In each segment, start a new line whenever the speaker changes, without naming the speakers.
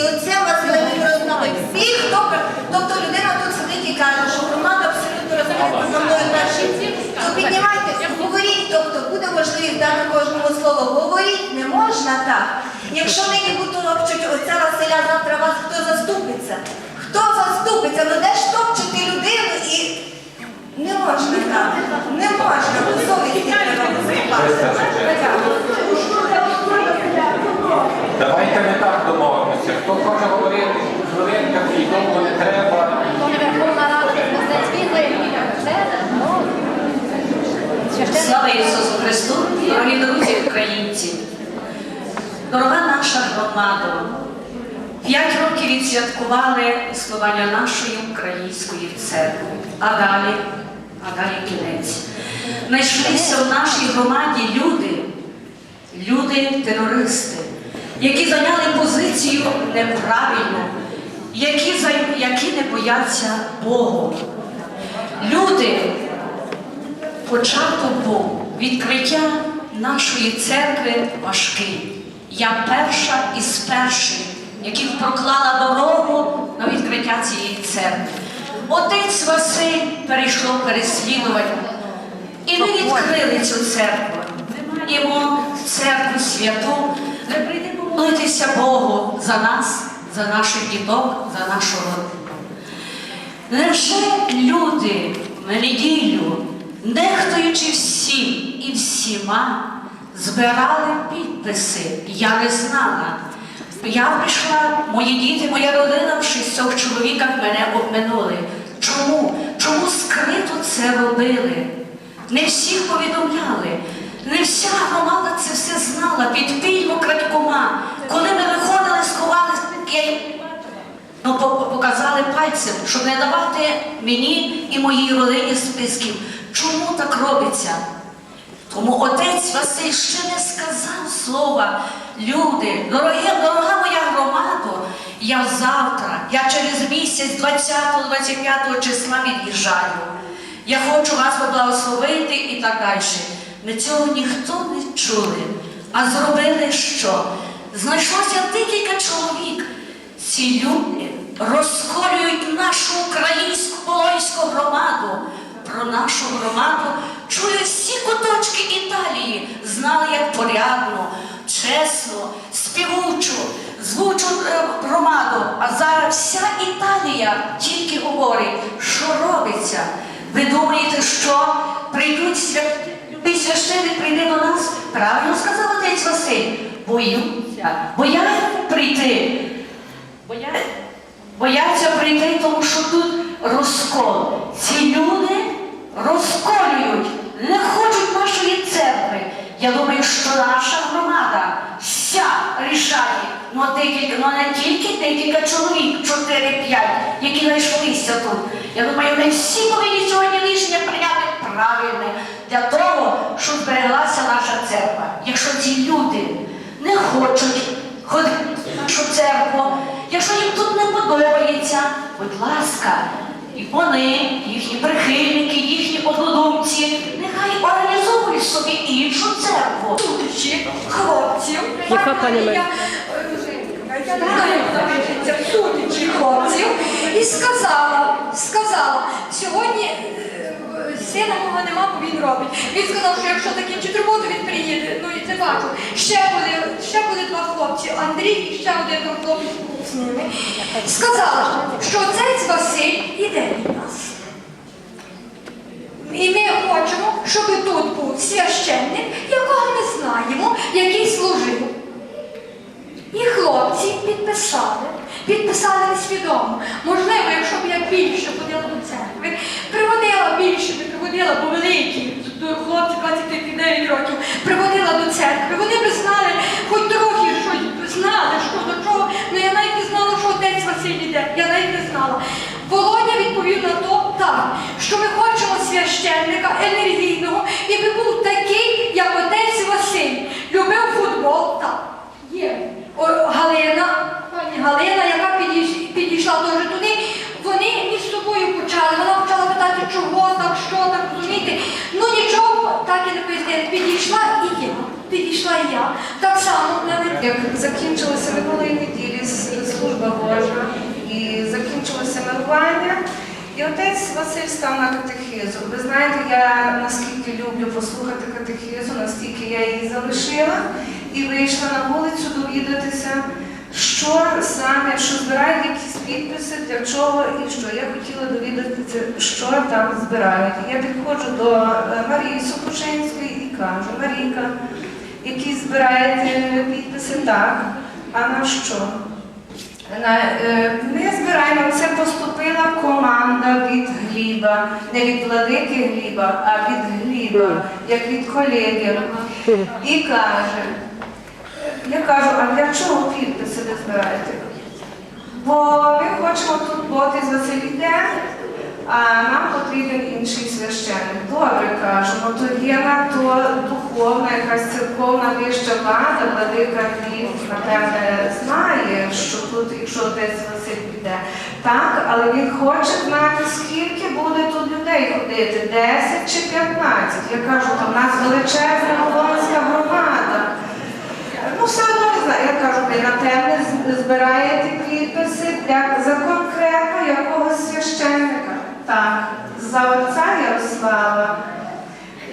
І оце Василь Миколаївич, всі, хто тобто людина тут сидить і каже, що громада абсолютно розмовляє за мною перші, то піднімайтеся, говоріть, тобто буде можливість дати кожному слово. Говоріть не можна так. Якщо нині топчуть оця Василя, завтра вас хто заступиться? Хто заступиться? Ну де ж топчути людину і не можна так. Не можна, бо совісті треба виступати.
Давайте не так домовимося. Хто хоче говорити, хвилинка, і довго не треба.
Слава Ісусу Христу, дорогі друзі українці, дорога наша громада. П'ять років відсвяткували існування нашої української церкви. А далі, а далі кінець. Знайшлися в нашій громаді люди, люди-терористи, які зайняли позицію неправильну, які, які не бояться Богу. Люди, Початок був відкриття нашої церкви важкий. Я перша із перших, яких проклала дорогу на відкриття цієї церкви. Отець Василь перейшло переслідування. І ми відкрили цю церкву. Ми маємо церкву святу, де прийдемо молитися Богу за нас, за наших діток, за нашу родину. Невже люди в неділю, нехтуючи всім і всіма, збирали підписи? Я не знала. Я прийшла, мої діти, моя родина в шістьох чоловіках мене обминули. Чому? Чому скрито це робили? Не всіх повідомляли. Не вся громада це все знала, під підпільно крадькома. Коли ми виходили, сховалися, я Ну, показали пальцем, щоб не давати мені і моїй родині списків. Чому так робиться? Тому отець Василь ще не сказав слова. Люди, дорогі, дорога моя громада, я завтра, я через місяць 20-25 числа від'їжджаю. Я хочу вас поблагословити і так далі. Ми цього ніхто не чули. А зробили що? Знайшлося декілька чоловік. Ці люди розколюють нашу українську полонську громаду. Про нашу громаду чують всі куточки Італії, знали як порядно, чесно, співучу, звучу е, громаду. А зараз вся Італія тільки говорить, що робиться. Ви думаєте, що прийдуть свят... любий священник прийде до нас? Правильно сказав отець Василь. Боються, бояться прийти. Бояться прийти, тому що тут розкол. Ці люди розколюють, не хочуть нашої церкви. Я думаю, що наша громада вся рішає, ну, ну не тільки декілька чоловік, 4-5, які знайшлися тут. Я думаю, ми всі повинні сьогодні рішення прийняти правильне для того, щоб збереглася наша церква. Якщо ці люди не хочуть ходити в нашу церкву, якщо їм тут не подобається, будь ласка, і вони, їхні прихильники, їхні однодумці, нехай організовують собі іншу церкву.
Судячи хлопців,
Яка пані Марія?
я судячи хлопців, і сказала, сказала, сьогодні е, сина мого нема, бо він робить. Він сказав, що якщо закінчить роботу, він приїде. Ну і це бачу. Ще були, ще були два хлопці, Андрій і ще один хлопець був з ними. Сказала, що отець Василь іде від нас. І ми хочемо, щоб тут був священник, якого ми знаємо, який служив. І хлопці підписали, підписали несвідомо. Можливо, якщо б я більше ходила до церкви, приводила більше, би приводила, бо великі до хлопці 29 років, приводила до церкви. Вони б знали, хоч трохи щось знали, що до чого. Ну я навіть не знала, що отець Василь іде. Я навіть не знала. Володя відповів на то так, що ми хочемо священника енергійного, і би був такий, як отець Василь. Любив футбол, так. Є. Галина, пані Галина, яка підійш- підійшла теж туди, вони між собою почали. Вона почала питати, чого так, що так, розумієте. Ну нічого, так і не пояснили. Підійшла і є. підійшла і я. Так само навіть
Як закінчилася минулої неділі служба Божа і закінчилося мирування, і отець Василь став на катехизу. Ви знаєте, я наскільки люблю послухати катехизу, настільки я її залишила і вийшла на вулицю довідатися, що саме, що збирають якісь підписи, для чого і що. Я хотіла довідатися, що там збирають. Я підходжу до е, Марії Сокушинської і кажу, Марійка, які збираєте підписи так, а на що? Е, Ми збираємо, це поступила команда від Гліба, не від владики Гліба, а від Гліба, як від колеги. І каже, я кажу, а для чого підписи ви збираєте? Бо ми хочемо тут бути з Василідем, а нам потрібен інший священник. Добре кажу, ну то є на то духовна, якась церковна вища влада, владика Львів, напевне, знає, що тут, якщо десь Василь піде. Так, але він хоче знати, скільки буде тут людей ходити, 10 чи 15. Я кажу, то в нас величезна Оболонська громада. Ну, все одно не знаю. Я кажу, ви напевне з- збираєте підписи для, за конкретно якогось священника. Так, за отця Ярослава.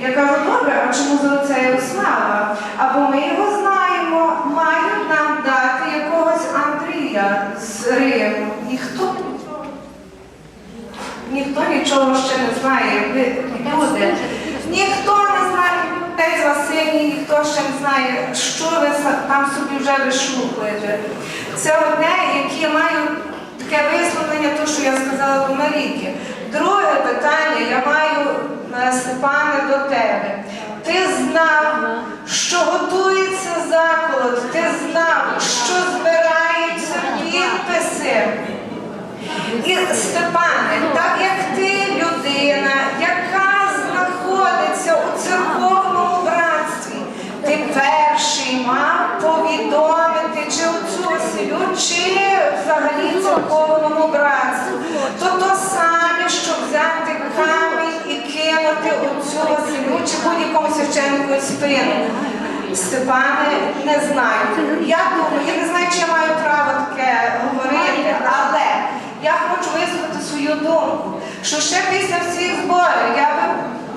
Я кажу, добре, а чому за отця Ярослава? Або ми його знаємо, мають нам дати якогось Андрія з Риму. Ніхто Ніхто нічого ще не знає, ви люди. Ніхто не знає, отець Василій, ніхто ще не знає, що ви там собі вже вишукуєте. Це одне, яке маю таке висловлення, то, що я сказала до Марійки. Друге питання я маю, Степане, до тебе. Ти знав, що готується заколот, ти знав, що збираються підписи. І Степане, так як ти людина, яка знаходиться у ти перший мав повідомити чи оцю чи взагалі церковному братству. То то саме, що взяти камінь і кинути оцю оселю, чи будь-якому священнику спину. Степане, не знаю. Я думаю, я не знаю, чи я маю право таке говорити, але я хочу висловити свою думку, що ще після всіх зборів, я би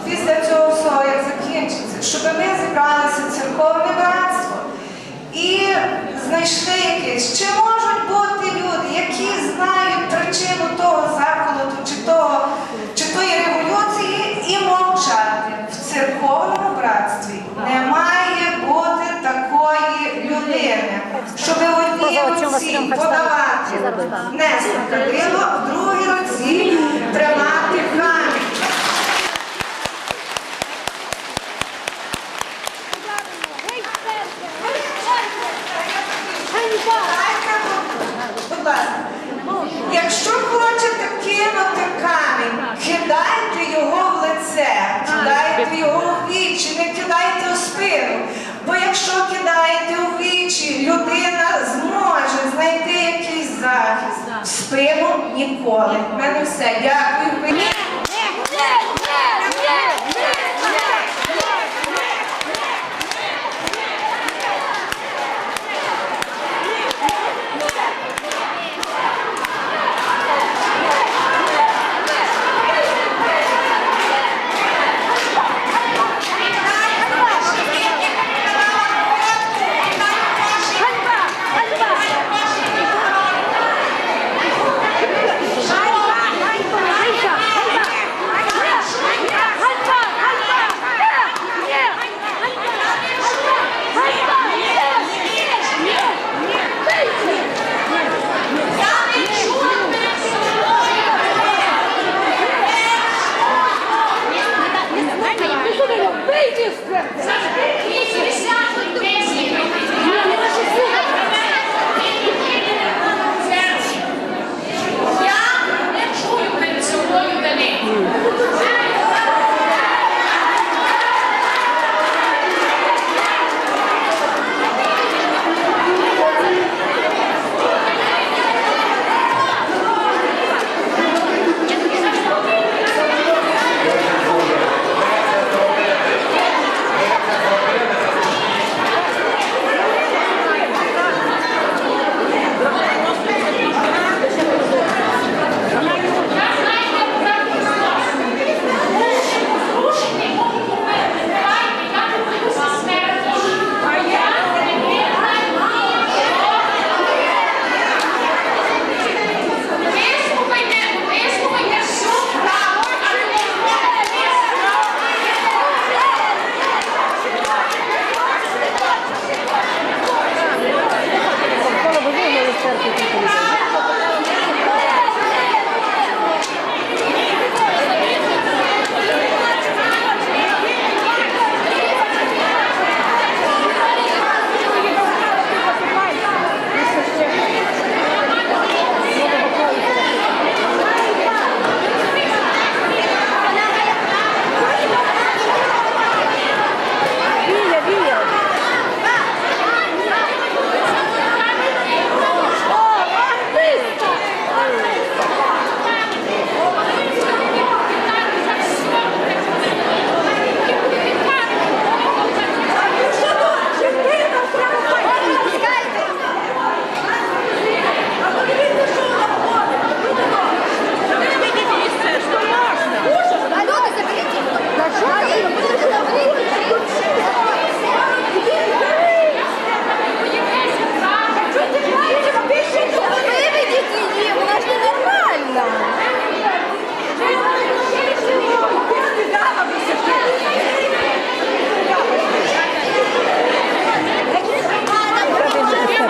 після цього всього, як закінчиться, щоб ми зібралися церковне братство і знайшли якесь, чи можуть бути люди, які знають причину того заколоту, чи того, чи тої революції, і мовчати в церковному братстві? Не має бути такої людини, щоб в одній руці подавати нести кадило, в другій руці тримати камінь. Дайте, будь ласка. Якщо хочете кинути камінь, кидайте його в лице, кидайте його у вічі, не кидайте у спину. Бо якщо кидаєте у вічі, людина зможе знайти якийсь захист. В спину ніколи. У мене все. Дякую.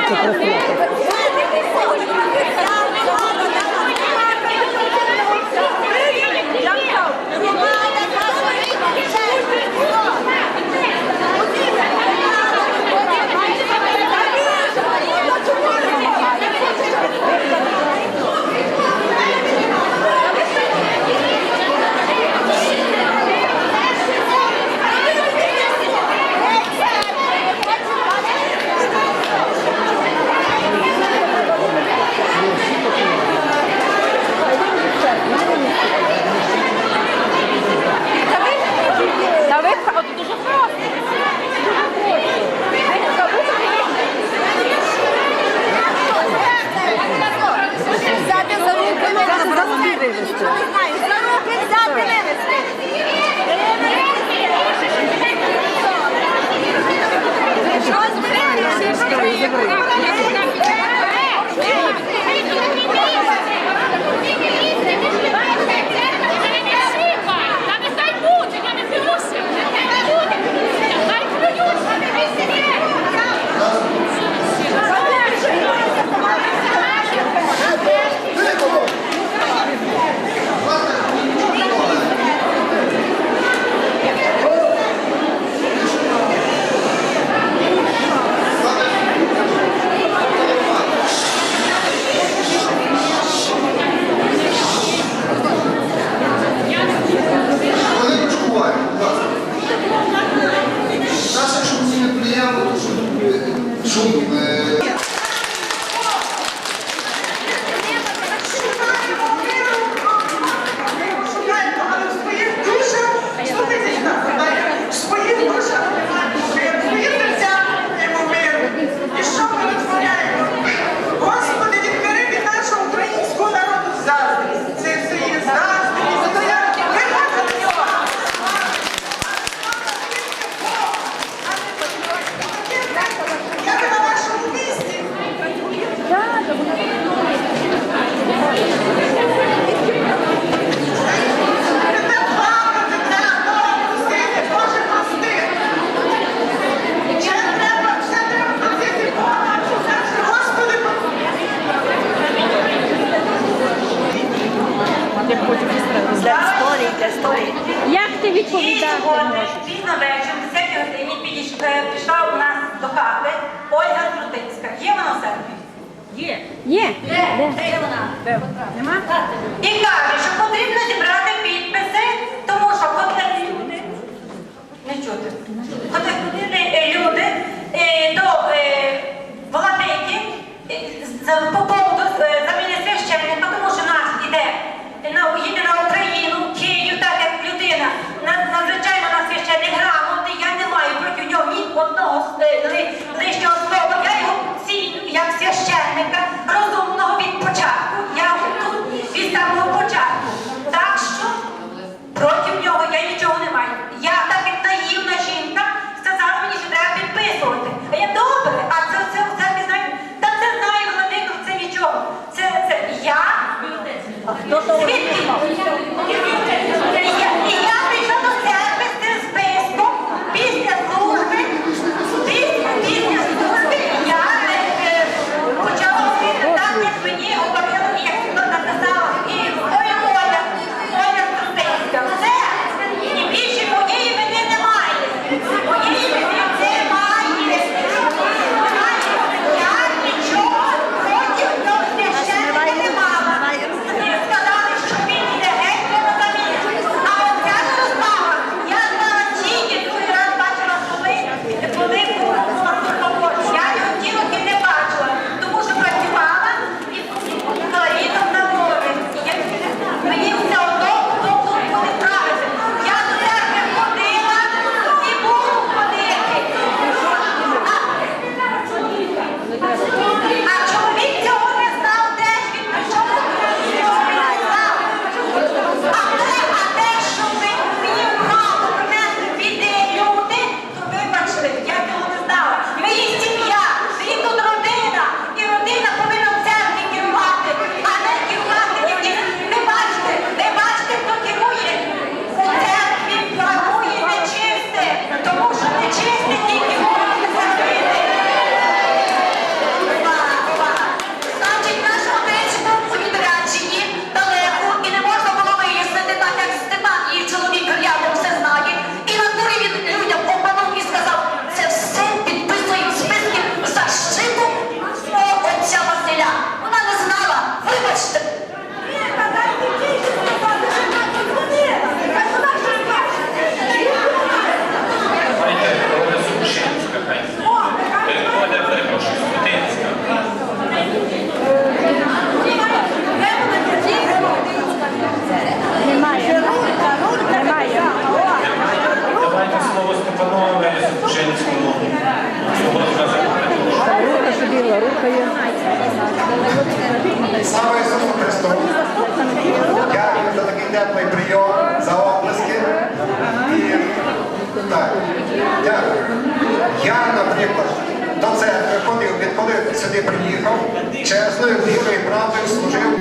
Thank you. Є.
Є. Де?
Де вона? Де? Нема? І каже, що потрібно зібрати підписи, тому що ходять люди. Не чути. Ходять е, люди е, до е, владики по поводу заміни священника, тому що нас іде на уїде на Україну, Київ, так як людина. Надзвичайно на священник грамотний, я не маю проти нього ні одного лишнього